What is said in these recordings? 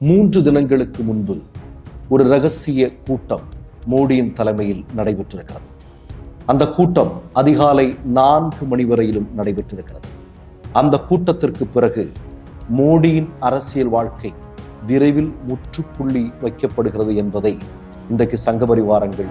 மூன்று தினங்களுக்கு முன்பு ஒரு ரகசிய கூட்டம் மோடியின் தலைமையில் நடைபெற்றிருக்கிறது. அந்த கூட்டம் அதிகாலை நான்கு மணி வரையிலும் நடைபெற்றிருக்கிறது. அந்த கூட்டத்திற்கு பிறகு மோடியின் அரசியல் வாழ்க்கை விரைவில் முற்றுப்புள்ளி வைக்கப்படுகிறது என்பதை இன்றைக்கு சங்கபரிவாரங்கள்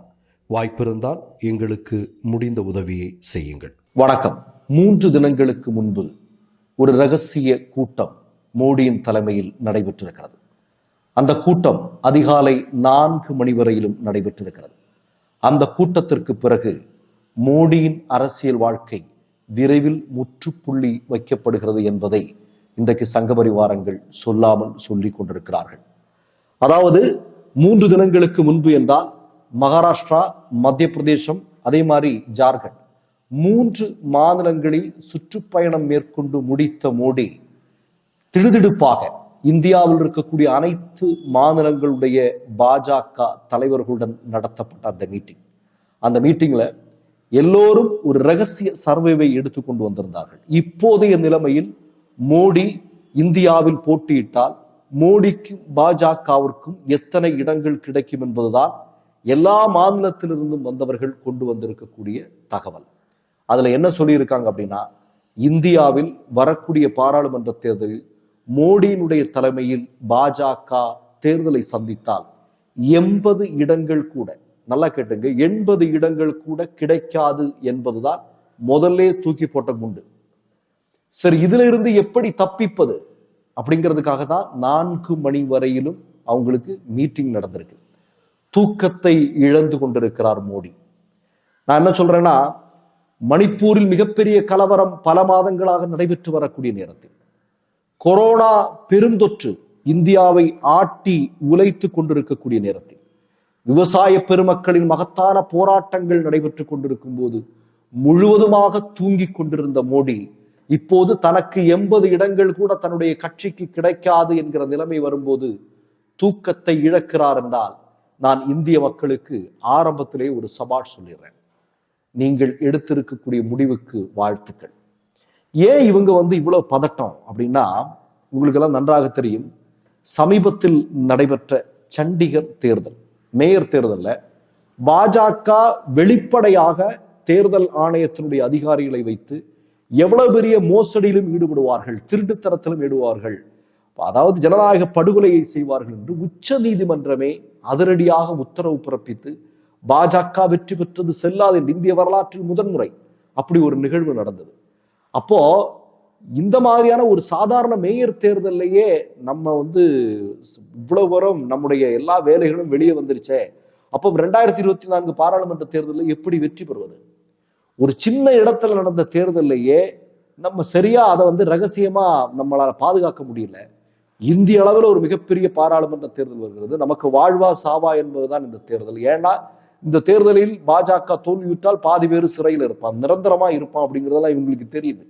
வாய்ப்பிருந்தால் எங்களுக்கு முடிந்த உதவியை செய்யுங்கள். வணக்கம். மூன்று தினங்களுக்கு முன்பு ஒரு ரகசிய கூட்டம் மோடியின் தலைமையில் நடைபெற்றிருக்கிறது. அந்த கூட்டம் அதிகாலை நான்கு மணி வரையிலும் நடைபெற்றிருக்கிறது. அந்த கூட்டத்திற்கு பிறகு மோடியின் அரசியல் வாழ்க்கை விரைவில் முற்றுப்புள்ளி வைக்கப்படுகிறது என்பதை இன்றைக்கு சங்கபரிவாரங்கள் சொல்லாமல் சொல்லிக் கொண்டிருக்கிறார்கள். அதாவது மூன்று தினங்களுக்கு முன்பு என்றால் மகாராஷ்டிரா மத்திய பிரதேசம் அதே மாதிரி ஜார்க்கண்ட். மூன்று மாநிலங்களில் சுற்றுப்பயணம் மேற்கொண்டு முடித்த மோடி திடுதிடுப்பாக இந்தியாவில் இருக்கக்கூடிய அனைத்து மாநிலங்களுடைய பாஜக தலைவர்களுடன் நடத்தப்பட்ட அந்த மீட்டிங் அந்த மீட்டிங்ல எல்லோரும் ஒரு ரகசிய சர்வேவை எடுத்துக்கொண்டு வந்திருந்தார்கள். இப்போதைய நிலைமையில் மோடி இந்தியாவில் போட்டியிட்டால் மோடிக்கும் பாஜகவிற்கும் எத்தனை இடங்கள் கிடைக்கும் என்பதுதான் எல்லா மாநிலத்திலிருந்தும் வந்தவர்கள் கொண்டு வந்திருக்கக்கூடிய தகவல். அதில் என்ன சொல்லியிருக்காங்க அப்படின்னா இந்தியாவில் வரக்கூடிய பாராளுமன்ற தேர்தலில் மோடியினுடைய தலைமையில் பாஜக தேர்தலை சந்தித்தால் எண்பது இடங்கள் கூட நல்லா கேட்டுங்க எண்பது இடங்கள் கூட கிடைக்காது என்பதுதான் முதல்ல தூக்கி போட்ட குண்டு. சரி இதுல இருந்து எப்படி தப்பிப்பது அப்படிங்கிறதுக்காக தான் நான்கு மணி வரையிலும் அவங்களுக்கு மீட்டிங் நடந்திருக்கு. தூக்கத்தை இழந்து கொண்டிருக்கிறார் மோடி. நான் என்ன சொல்றேன்னா மணிப்பூரில் மிகப்பெரிய கலவரம் பல மாதங்களாக நடைபெற்று வரக்கூடிய நேரத்தில். கொரோனா பெருந்தொற்று இந்தியாவை ஆட்டி உலைத்து கொண்டிருக்கக்கூடிய நேரத்தில். விவசாய பெருமக்களின் மகத்தான போராட்டங்கள் நடைபெற்று கொண்டிருக்கும் போது முழுவதுமாக தூங்கிக் கொண்டிருந்த மோடி இப்போது தனக்கு எண்பது இடங்கள் கூட தன்னுடைய கட்சிக்கு கிடைக்காது என்கிற நிலைமை வரும்போது தூக்கத்தை இழக்கிறார் என்றால் நான் இந்திய மக்களுக்கு ஆரம்பத்திலே ஒரு சபாஷ் சொல்லிடுறேன். நீங்கள் எடுத்திருக்கக்கூடிய முடிவுக்கு வாழ்த்துக்கள். ஏன் இவங்க வந்து இவ்வளவு பதட்டம் அப்படின்னா உங்களுக்கெல்லாம் நன்றாக தெரியும் சமீபத்தில் நடைபெற்ற சண்டிகர் தேர்தல் மேயர் தேர்தலில் பாஜக வெளிப்படையாக தேர்தல் ஆணையத்தினுடைய அதிகாரிகளை வைத்து எவ்வளவு பெரிய மோசடியிலும் ஈடுபடுவார்கள் திருட்டுத்தரத்திலும் ஈடுவார்கள் அதாவது ஜனநாயக படுகொலையை செய்வார்கள் என்று உச்ச நீதிமன்றமே அதிரடியாக உத்தரவு பிறப்பித்து பாஜக வெற்றி பெற்றது செல்லாது என்று இந்திய வரலாற்றில் முதன்முறை அப்படி ஒரு நிகழ்வு நடந்தது. அப்போ இந்த மாதிரியான ஒரு சாதாரண மேயர் தேர்தல்லையே நம்ம வந்து இவ்வளவு வரும் நம்முடைய எல்லா வேலைகளும் வெளியே வந்துருச்சே. அப்போ ரெண்டாயிரத்தி இருபத்தி நான்கு பாராளுமன்ற தேர்தலில் எப்படி வெற்றி பெறுவது? ஒரு சின்ன இடத்துல நடந்த தேர்தல்லையே நம்ம சரியா அதை வந்து ரகசியமா நம்மளால பாதுகாக்க முடியல. இந்திய அளவில் ஒரு மிகப்பெரிய பாராளுமன்ற தேர்தல் வருகிறது. நமக்கு வாழ்வா சாவா என்பதுதான் இந்த தேர்தல். ஏன்னா இந்த தேர்தலில் பாஜக தோல்வியுற்றால் பாதி பேர் சிறையில் இருப்பான். நிரந்தரமா இருப்பான் அப்படிங்கிறதெல்லாம் இவங்களுக்கு தெரியுது.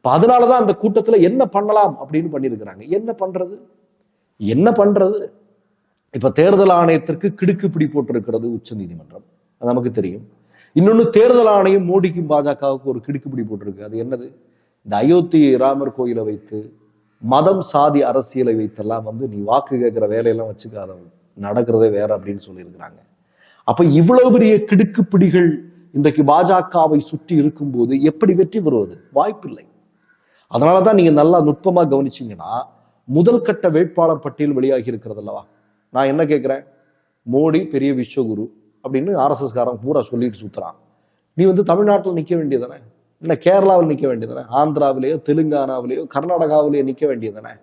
அப்ப அதனாலதான் அந்த கூட்டத்தில் என்ன பண்ணலாம் அப்படின்னு பண்ணியிருக்கிறாங்க. என்ன பண்றது? என்ன பண்றது? இப்ப தேர்தல் ஆணையத்திற்கு கிடுக்கு பிடி போட்டிருக்கிறது உச்ச நீதிமன்றம். அது நமக்கு தெரியும். இன்னொன்று தேர்தல் ஆணையம் மோடிக்கும் பாஜகவுக்கு ஒரு கிடுக்குப்பிடி போட்டிருக்கு. அது என்னது? இந்த அயோத்தி ராமர் கோயிலை வைத்து மதம் சாதி அரசியலை வைத்தெல்லாம் வந்து நீ வாக்கு கேட்குற வேலையெல்லாம் வச்சுக்காத. நடக்கிறதே வேற அப்படின்னு சொல்லியிருக்கிறாங்க. அப்ப இவ்வளவு பெரிய கிடுக்குப்பிடிகள் இன்றைக்கு பாஜகவை சுற்றி இருக்கும்போது எப்படி வெற்றி பெறுவது? வாய்ப்பில்லை. அதனாலதான் நீங்க நல்லா நுட்பமா கவனிச்சீங்கன்னா முதல் கட்ட வேட்பாளர் பட்டியல் வெளியாகி இருக்கிறது அல்லவா? நான் என்ன கேட்கிறேன்? மோடி பெரிய விஸ்வகுரு அப்படின்னு ஆர்எஸ்எஸ் காரன் பூரா சொல்லிட்டு சுத்துறான். நீ வந்து தமிழ்நாட்டில் நிற்க வேண்டியதானே இல்லை கேரளாவில் நிற்க வேண்டியதானே ஆந்திராவிலேயோ தெலுங்கானாவிலேயோ கர்நாடகாவிலேயோ நிற்க வேண்டியதானே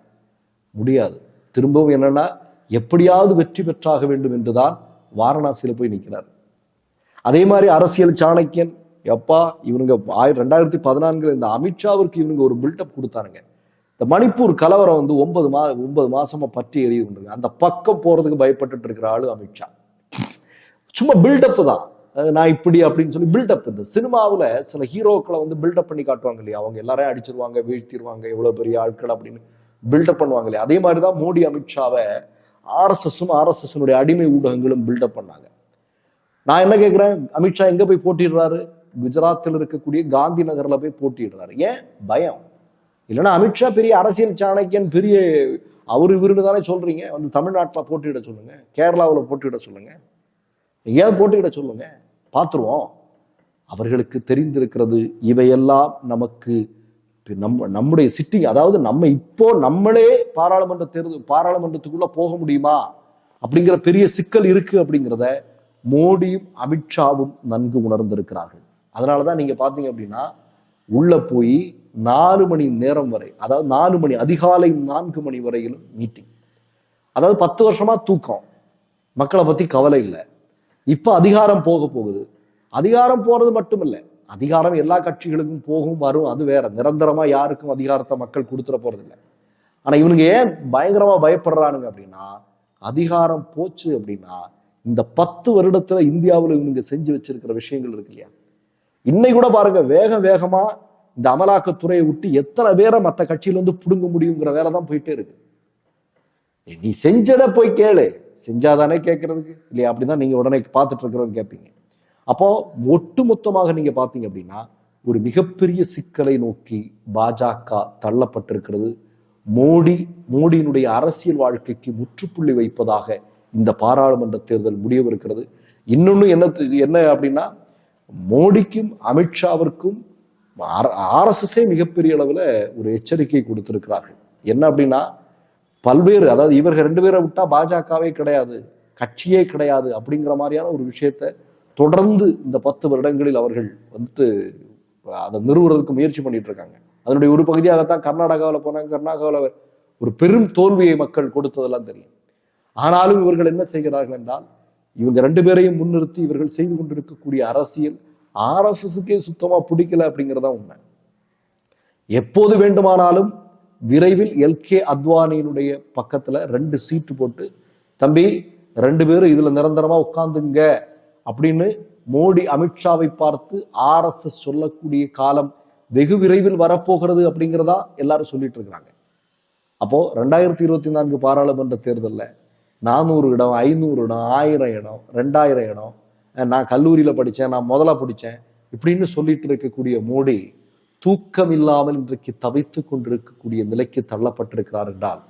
முடியாது. திரும்பவும் என்னன்னா எப்படியாவது வெற்றி பெற்றாக வேண்டும் என்றுதான் வாரணாசியில் போய் நிற்கிறார் அதே மாதிரி அரசியல் சாணக்கியன் எப்பா இவனுங்க ஆயிரம் ரெண்டாயிரத்தி பதினான்குல இந்த அமித்ஷாவிற்கு இவனுங்க ஒரு பில்டப் கொடுத்தானுங்க. இந்த மணிப்பூர் கலவரம் வந்து ஒன்பது மா ஒன்பது மாசமா பற்றி எரியுது. அந்த பக்கம் போறதுக்கு பயப்பட்டுட்டு இருக்கிற ஆளு அமித்ஷா. சும்மா பில்டப் தான். நான் இப்படி அப்படின்னு சொல்லி பில்டப் இந்த சினிமாவில் சில ஹீரோக்களை வந்து பில்டப் பண்ணி காட்டுவாங்க இல்லையா? அவங்க எல்லாரையும் அடிச்சிருவாங்க வீழ்த்திடுவாங்க எவ்வளோ பெரிய ஆட்கள் அப்படின்னு பில்டப் பண்ணுவாங்க இல்லையா? அதே மாதிரி தான் மோடி அமித்ஷாவை ஆர்எஸ்எஸும் ஆர்எஸ்எஸ்னுடைய அடிமை ஊடகங்களும் பில்டப் பண்ணாங்க. நான் என்ன கேட்குறேன் அமித்ஷா எங்கே போய் போட்டிடுறாரு குஜராத்தில் இருக்கக்கூடிய காந்தி நகரில் போய் போட்டிடுறாரு ஏன்? பயம். இல்லைன்னா அமித்ஷா பெரிய அரசியல் சாணக்கியன் பெரிய அவரு இவருன்னு தானே சொல்கிறீங்க வந்து தமிழ்நாட்டில் போட்டியிட சொல்லுங்கள் கேரளாவில் போட்டியிட சொல்லுங்கள் எங்கேயாவது போட்டியிட சொல்லுங்கள் பார்த்துருவோம். அவர்களுக்கு தெரிந்திருக்கிறது இவையெல்லாம் நமக்கு நம்ம நம்முடைய சிட்டிங் அதாவது நம்ம இப்போ நம்மளே பாராளுமன்ற தேர்தல் பாராளுமன்றத்துக்குள்ள போக முடியுமா? அப்படிங்கிற பெரிய சிக்கல் இருக்கு அப்படிங்கிறத மோடியும் அமித்ஷாவும் நன்கு உணர்ந்திருக்கிறார்கள். அதனாலதான் நீங்க பாத்தீங்க அப்படின்னா உள்ள போய் நாலு மணி நேரம் வரை அதாவது நாலு மணி அதிகாலை நான்கு மணி வரையிலும் மீட்டிங் அதாவது பத்து வருஷமா தூக்கம். மக்களை பத்தி கவலை இல்லை. இப்ப அதிகாரம் போக போகுது. அதிகாரம் போறது மட்டும் இல்லை அதிகாரம் எல்லா கட்சிகளுக்கும் போகும் வரும் அது வேற. நிரந்தரமா யாருக்கும் அதிகாரத்தை மக்கள் கொடுத்துட போறது இல்லை ஆனா இவனுங்க ஏன் பயங்கரமா பயப்படுறானுங்க அப்படின்னா அதிகாரம் போச்சு அப்படின்னா இந்த பத்து வருடத்துல இந்தியாவில் இவனுங்க செஞ்சு வச்சிருக்கிற விஷயங்கள் இருக்கு இல்லையா? இன்னை கூட பாருங்க வேக வேகமா இந்த அமலாக்கத்துறையை விட்டு எத்தனை பேரை மற்ற கட்சியில இருந்து புடுங்க முடியுங்கிற வேலை தான் போயிட்டே இருக்கு. நீ செஞ்சதை போய் கேளு. செஞ்சாதானே கேட்கறதுக்கு இல்லையா? அப்படிதான் நீங்க உடனே பார்த்துட்டு இருக்கிறவங்க கேட்பீங்க அப்போ ஒட்டுமொத்தமாக நீங்க பாத்தீங்க அப்படின்னா ஒரு மிகப்பெரிய சிக்கலை நோக்கி பாஜக தள்ளப்பட்டிருக்கிறது. மோடி மோடியினுடைய அரசியல் வாழ்க்கைக்கு முற்றுப்புள்ளி வைப்பதாக இந்த பாராளுமன்ற தேர்தல் முடியவிருக்கிறது இன்னொன்னு என்ன என்ன அப்படின்னா மோடிக்கும் அமித்ஷாவிற்கும் ஆர்எஸ்எஸ்ஸே மிகப்பெரிய அளவில் ஒரு எச்சரிக்கை கொடுத்திருக்கிறார்கள். என்ன அப்படின்னா பல்வேறு அதாவது இவர்கள் ரெண்டு பேரை விட்டா பாஜகவே கிடையாது கட்சியே கிடையாது அப்படிங்கிற மாதிரியான ஒரு விஷயத்த தொடர்ந்து இந்த பத்து வருடங்களில் அவர்கள் வந்துட்டு அதை நிறுவுறதுக்கு முயற்சி பண்ணிட்டு இருக்காங்க. அதனுடைய ஒரு பகுதியாகத்தான் கர்நாடகாவில் போனாங்க. கர்நாடகாவில் ஒரு பெரும் தோல்வியை மக்கள் கொடுத்ததெல்லாம் தெரியும். ஆனாலும் இவர்கள் என்ன செய்கிறார்கள் என்றால் இவங்க ரெண்டு பேரையும் முன்னிறுத்தி இவர்கள் செய்து கொண்டிருக்கக்கூடிய அரசியல் ஆர்எஸ்எஸ்க்கே சுத்தமா பிடிக்கல அப்படிங்கிறதா உண்மை. எப்போது வேண்டுமானாலும் விரைவில் எல்கே அத்வானியினுடைய பக்கத்துல ரெண்டு சீட்டு போட்டு தம்பி ரெண்டு பேரும் இதுல நிரந்தரமா உட்காந்துங்க அப்படின்னு மோடி அமித்ஷாவை பார்த்து ஆர்எஸ்எஸ் சொல்லக்கூடிய காலம் வெகு விரைவில் வரப்போகிறது அப்படிங்கிறதா எல்லாரும் சொல்லிட்டு இருக்கிறாங்க. அப்போ ரெண்டாயிரத்தி இருபத்தி நான்கு பாராளுமன்ற தேர்தலில் நானூறு இடம் ஐநூறு இடம் ஆயிரம் இடம் ரெண்டாயிரம் இடம் நான் கல்லூரியில படித்தேன் நான் முதல்ல படித்தேன் இப்படின்னு சொல்லிட்டு இருக்கக்கூடிய மோடி தூக்கம் இல்லாமல் இன்றைக்கு தவித்து கொண்டிருக்கக்கூடிய நிலைக்கு தள்ளப்பட்டிருக்கிறார் என்றால்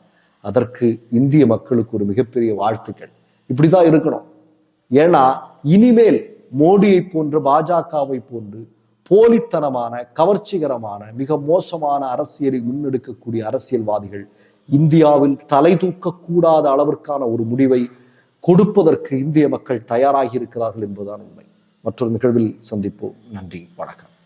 அதற்கு இந்திய மக்களுக்கு ஒரு மிகப்பெரிய வாழ்த்துக்கள். இப்படிதான் இருக்கணும். ஏன்னா இனிமேல் மோடியை போன்று பாஜகவை போன்று போலித்தனமான கவர்ச்சிகரமான மிக மோசமான அரசியலை முன்னெடுக்கக்கூடிய அரசியல்வாதிகள் இந்தியாவில் தலை தூக்கக்கூடாத அளவிற்கான ஒரு முடிவை கொடுப்பதற்கு இந்திய மக்கள் தயாராகி இருக்கிறார்கள் என்பதுதான் உண்மை. மற்றொரு நிகழ்வில் சந்திப்போம். நன்றி. வணக்கம்.